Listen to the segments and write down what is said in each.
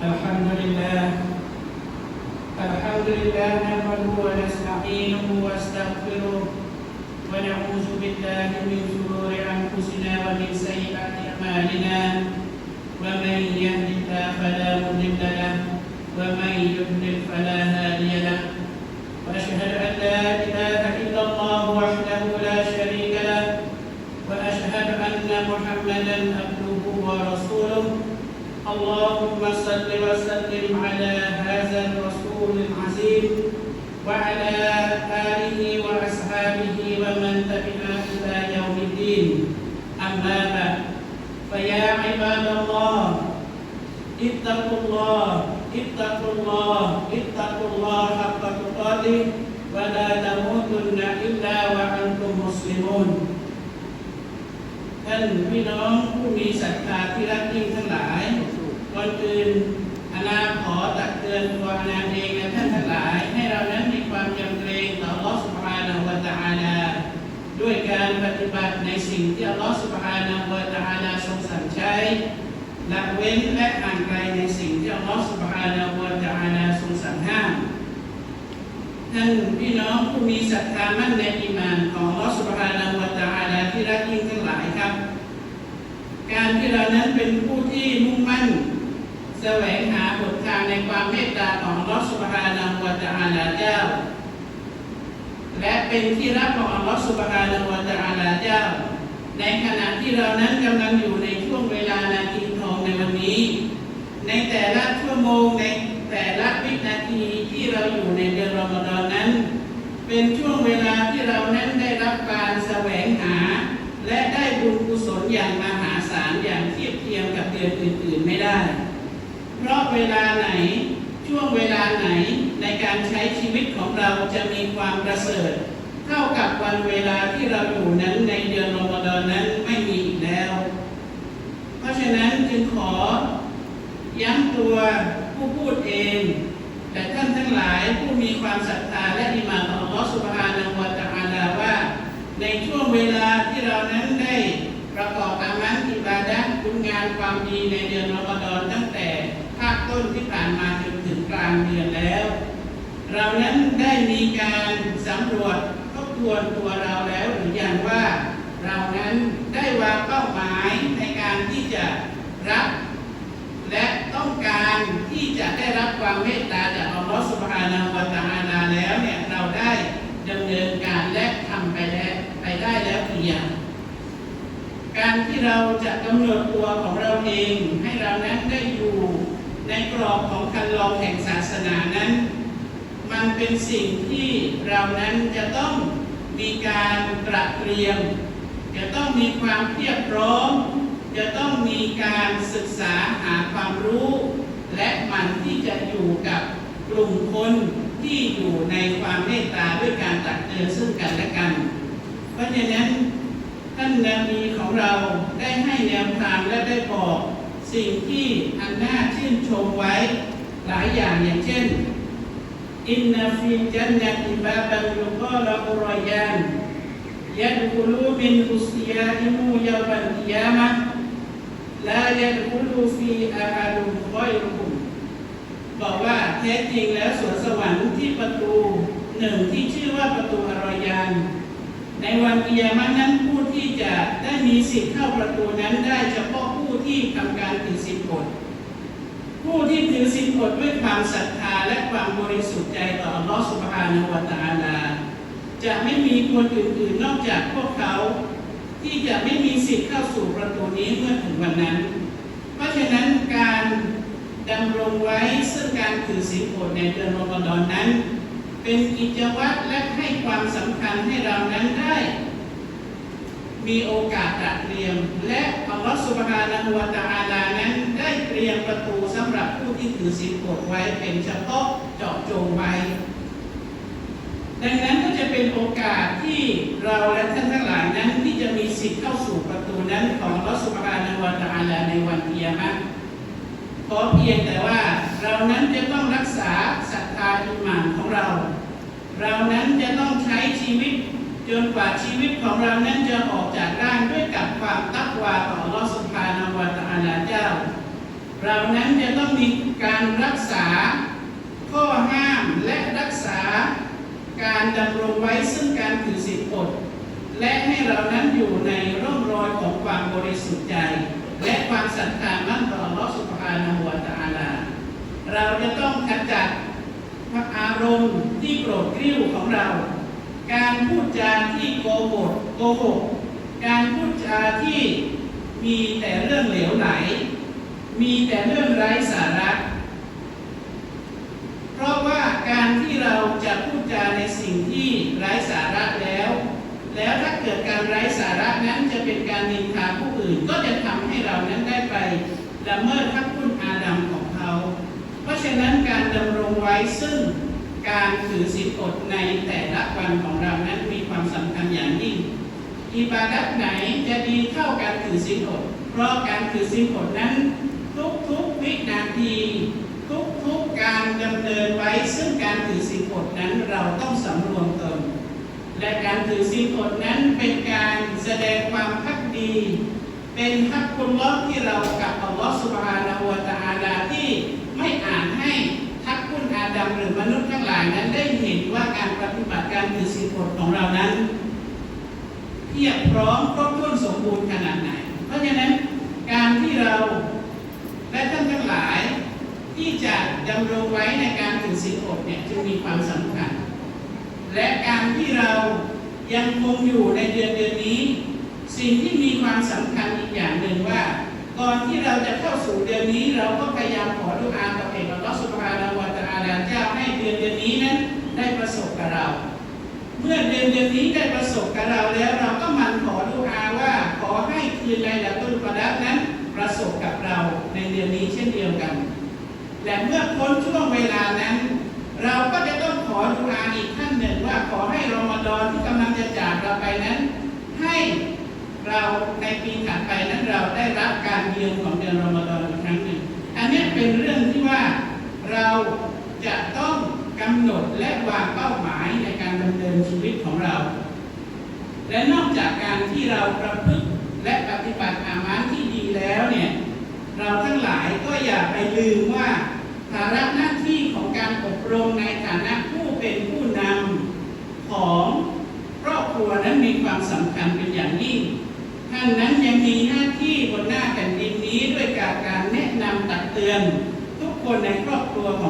الحمد لله. الحمد لله نحمده ونستعينه واستغفره ونعوذ بالله من شرور أنفسنا ومن سيئات أعمالنا. ومن يهد الله فلا مضل له ومن يضلل فلا هادي له. وأشهد أن لا إله إلا الله وحده لا شريك له. وأشهد أن محمدا عبده ورسوله. اللهم صل وسلم على هذا الرسول العظيم وعلى آله وأصحابه ومن تبعه إلى يوم الدين أما بعد فيا عباد الله اتقوا الله اتقوا الله اتقوا الله حق تقاته ولا تموتن إلا وأنتم مسلمون ท่านพี่น้องผู้มีศรัทธาที่รักยิ่งทั้งหลาย ย อนอื่นอานาขอตักเตือนตัวอานาเองและท่านทั้งหลาย ให้เรานั้นมีความยำเกรงต่ออัลลอฮฺสุบฮานะฮูวะตะอาลาด้วยการปฏิบัติในสิ่งที่อัลลอฮฺสุบฮานะฮูวะตะอาลาทรงสั่งใช้ละเว้นและห่างไกลในสิ่งที่อัลลอฮฺสุบฮานะฮูวะตะอาลาทรงสั่งห้ามท่านพี่น้องผู้มีศรัทธามั่นในอิมานของอัลลอฮฺสุบฮานะฮูวะตะอาลาที่รักยิ่งทั้งหลายครับ การที่เรานั้นเป็นผู้ที่มุ่งมั่น แสวงหาหนทางในความเมตตาของอัลอสุบฮานะฮูวะตอาลาเจ้า และเป็นที่รักของอัลอสุบฮานะฮูวะตอาลาเจ้า ในขณะที่เรานั้นกำลังอยู่ในช่วงเวลานาทีทองในวันนี้ ในแต่ละชั่วโมงในแต่ละวินาทีที่เราอยู่ในเดือนรอมฎอนนั้น เป็นช่วงเวลาที่เรานั้นได้รับการแสวงหา และได้บุญกุศลอย่างมหาศาลอย่างเทียบเทียมกับเดือนอื่น ๆ ไม่ได้ เพราะเวลาไหนช่วงเวลาไหนในการใช้ชีวิตของเราจะมีความประเสริฐ เท่ากับวันเวลาที่เราอยู่นั้นในเดือนรอมฎอนนั้นไม่มีอีกแล้ว เพราะฉะนั้นจึงขอย้ำตัวผู้พูดเอง แต่ท่านทั้งหลายผู้มีความศรัทธาและอิมานต่ออัลลอฮฺสุบฮานะฮูวะตะอาลาว่า ในช่วงเวลาที่เรานั้นได้ประกอบอามันอิบาดะคุณงานความดีในเดือนรอมฎอนตั้งแต่ ภาคต้นที่ผ่านมาจนถึงกลางเดือนแล้ว เรานั้นได้มีการสำรวจทบทวนตัวเราแล้วหรือยังว่าเรานั้นได้วางเป้าหมายในการที่จะรับ และต้องการที่จะได้รับความเมตตาจากอัลลอฮฺสุบฮานาวะตะอาลาแล้วเนี่ยเราได้ดำเนินการและทำไปแล้วไปได้แล้วกี่อย่างการที่เราจะกำหนดตัวของเราเองให้เรานั้นได้อยู่ ในกรอบของคันลองแห่งศาสนานั้น มันเป็นสิ่งที่เรานั้นจะต้องมีการตระเตรียม จะต้องมีความเพียบพร้อม จะต้องมีการศึกษาหาความรู้ และมันที่จะอยู่กับกลุ่มคนที่อยู่ในความเมตตาด้วยการตักเตือนซึ่งกันและกัน เพราะฉะนั้นท่านนาบีของเราได้ให้แนวทางและได้บอก สิ่งที่อันน่าชื่นชมไว้หลายอย่างอย่างเช่นอินนฟีจันนัติบาบันยุกอลอุรยานยัดคุลูบินอุสยาอิมูยาบันยามะลายัดคุลูฟีอาฮาดุมกอยรุมบอกว่าแท้จริงแล้วสวนสวรรค์ที่ประตูหนึ่งที่ชื่อว่าประตูอรยาน ในวันกิยามะนั้นผู้ที่จะได้มีสิทธิ์เข้าประตูนั้นได้เฉพาะ ที่ทำการถือสินอดผู้ที่ถือสินอดด้วยความศรัทธาและความบริสุทธิ์ใจต่ออัลลอฮฺสุบฮานะฮูวะตะอาลา จะไม่มีคนอื่นๆนอกจากพวกเขา ที่จะไม่มีสิทธิ์เข้าสู่ประตูนี้เมื่อถึงวันนั้น เพราะฉะนั้นการดำรงไว้ซึ่งการถือศีลอดในเดือนรอมฎอนนั้น เป็นกิจวัตรและให้ความสำคัญให้เรานั้นได้ มีโอกาสตระเตรียม และอัลลอฮฺสุบฮานะฮูวะตะอาลานั้นได้เตรียมประตูสำหรับผู้ที่ถือศีลอดไว้เป็นเฉพาะเจาะจงไว้ ดังนั้นก็จะเป็นโอกาสที่เราและท่านทั้งหลายนั้นที่จะมีสิทธิ์เข้าสู่ประตูนั้นของอัลลอฮฺสุบฮานะฮูวะตะอาลาในวันเกิยามะห์ขอเพียงแต่ว่าเรานั้นจะต้องรักษาศรัทธาอิหมานของเรา เรานั้นจะต้องใช้ชีวิต จนกว่าชีวิตของเรานั้นจะออกจากร่างด้วยกับความตักวาต่ออัลอสุบฮานวะตอาลาเจ้า เรานั้นจะต้องมีการรักษาข้อห้ามและรักษาการดำรงไว้ซึ่งการถือศีลอด และให้เรานั้นอยู่ในร่องรอยของความบริสุทธิ์ใจ และความศรัทธามั่นต่ออัลอสุบฮานวะตอาลา เราจะต้องขจัดพระอารมณ์ที่โกรธกริ้วของเรา การพูดจาที่โกหกโกหกการพูดจาที่มีแต่เรื่องเหลวไหล มีแต่เรื่องไร้สาระ เพราะว่าการที่เราจะพูดจาในสิ่งที่ไร้สาระแล้ว แล้วถ้าเกิดการไร้สาระนั้นจะเป็นการนินทาผู้อื่น ก็จะทำให้เรานั้นได้ไปละเมิดทักคุณอาดัมของเขา เพราะฉะนั้นการดำรงไว้ซึ่ง การถือศีลอดในแต่ละวันของเรานั้นมีความสำคัญอย่างยิ่งอิบาดัตไหนจะดีเท่าการถือศีลอด เพราะการถือศีลอดนั้น ทุกๆวินาที ทุกๆกการดำเนินไว้ซึ่งการถือศีลอดนั้นเราต้องสำรวมตนและการถือศีลอดนั้นเป็นการแสดงความพักดี เป็นฮักคุณล้อที่เรากับอัลลอฮฺสุบฮานาหูวะตะอาลาที่ไม่อ่านให้ ดัมหรือมนุษย์ทั้งหลายนั้นได้เห็นว่าการปฏิบัติการถือศีลอดของเรานั้นเพียบพร้อมครบถ้วนสมบูรณ์ขนาดไหน เพราะฉะนั้นการที่เราและท่านทั้งหลายที่จะดำรงไว้ในการถือศีลอดเนี่ยจึงมีความสำคัญ และการที่เรายังคงอยู่ในเดือนเดือนนี้ สิ่งที่มีความสำคัญอีกอย่างหนึ่งว่าก่อนที่เราจะเข้าสู่เดือนนี้เราก็พยายามขอดุอากับเอกอัลลอฮฺสุบฮานาหูวะตาลาเจ้าให้เดือนเดือนนี้นั้นได้ประสบกับเรา เมื่อเดือนเดือนนี้ได้ประสบกับเราแล้วเราก็มันขอดุอาว่าขอให้คืนไลลาตุลกอดัรนั้นประสบกับเราในเดือนนี้เช่นเดียวกัน และเมื่อพ้นช่วงเวลานั้น เราก็จะต้องขอดุอาอีกขั้นหนึ่งว่าขอให้รอมฎอนที่กำลังจะจากเราไปนั้น ให้เราในปีถัดไปนั้นเราได้รับการเยือนของเดือนรอมฎอนอีกครั้งหนึ่ง อันนี้เป็นเรื่องที่ว่าเรา จะต้องกำหนดและวางเป้าหมายในการดำเนินชีวิตของเรา และนอกจากการที่เราประพฤติและปฏิบัติอามันที่ดีแล้วเนี่ยเราทั้งหลายก็อย่าไปลืมว่าภาระหน้าที่ของการอบรมในฐานะผู้เป็นผู้นำของครอบครัวนั้นมีความสำคัญเป็นอย่างยิ่งท่านนั้นยังมีหน้าที่บนหน้าแผ่นดินนี้ด้วยการการแนะนำตักเตือน ทุกคนในครอบครัวของ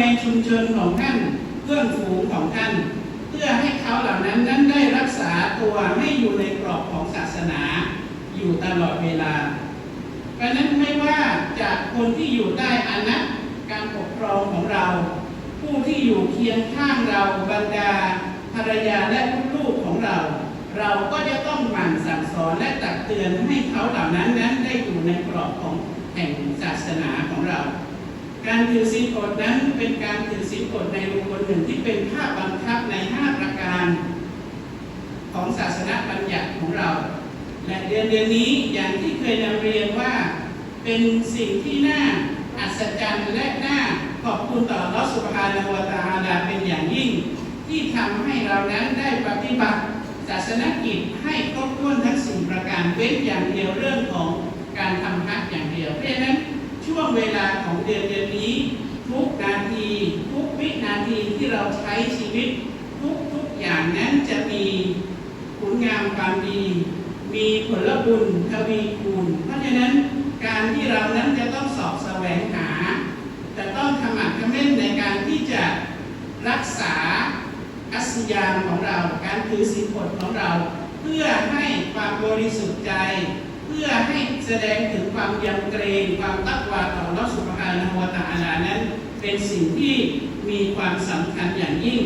ในชุมชนของท่านเพื่อนฝูงของท่าน เพื่อให้เขาเหล่านั้นนั้นได้รักษาตัวให้อยู่ในกรอบของศาสนาอยู่ตลอดเวลา เพราะนั้นไม่ว่าจากคนที่อยู่ใต้อานัตการปกครองของเรา ผู้ที่อยู่เคียงข้างเราบรรดาภรรยาและลูกๆของเรา เราก็จะต้องหมั่นสั่งสอนและตักเตือนให้เขาเหล่านั้นนั้นได้อยู่ในกรอบของแห่งศาสนาของเรา การถือศีลอดนั้นเป็นการถือศีลอดในบุคคลหนึ่งที่เป็นภาพบังคับในห้าประการ ของศาสนาบัญญัติของเรา และเดือนเดือนนี้อย่างที่เคยนำเรียนว่าเป็นสิ่งที่น่าอัศจรรย์และน่าขอบคุณต่ออัสุบฮานวตาลาเป็นอย่างยิ่ง ที่ทำให้เรานั้นได้ปฏิบัติศาสนกิจให้ครบถ้วนทั้งสี่ประการเว้นอย่างเดียวเรื่องของการทำฮัจญ์อย่างเดียวเพราะฉะนั้นช่วงเวลาของเดือนเดือนนี้ ทุกนาที ทุกวินา ที่เราใช้ชีวิตทุกทุกๆอย่างนั้นจะมีคุณงามความดี มีผลบุญทวีคูณเพราะฉะนั้นการที่เรานั้นจะต้องสอบแสวงหา จะต้องขมักขม้นในการที่จะรักษาอัสยามของเรา การถือศีลอดของเรา เพื่อให้ความบริสุทธิ์ใจ เพื่อให้แสดงถึงความยำเกรง ความตักวาต่ออัลลอฮฺสุบฮานะฮูวตะอาลานั้น เป็นสิ่งที่ มีความสำคัญอย่างยิ่ง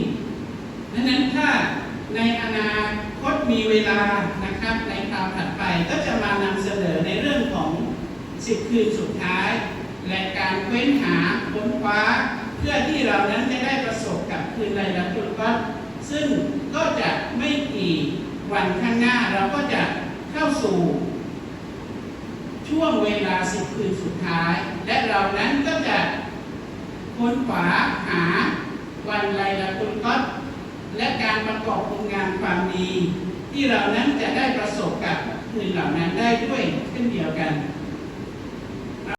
ดังนั้นถ้าในอนาคตมีเวลานะครับในคราวถัดไปก็จะมานำเสนอในเรื่องของสิบคืนสุดท้าย และการเว้นหาค้นคว้า เพื่อที่เรานั้นจะได้ประสบกับคืนไลลาตุลกอดซึ่งก็จะไม่กี่วันข้างหน้าเราก็จะเข้าสู่ ช่วงเวลาสิบคืนสุดท้าย และเรานั้นก็จะ ค้นขวาหาวันไรละตุณกอดและการประกอบคุณงานความดี ที่เรานั้นจะได้ประสบกับคืนเหล่านั้นได้ด้วยเช่นเดียวกัน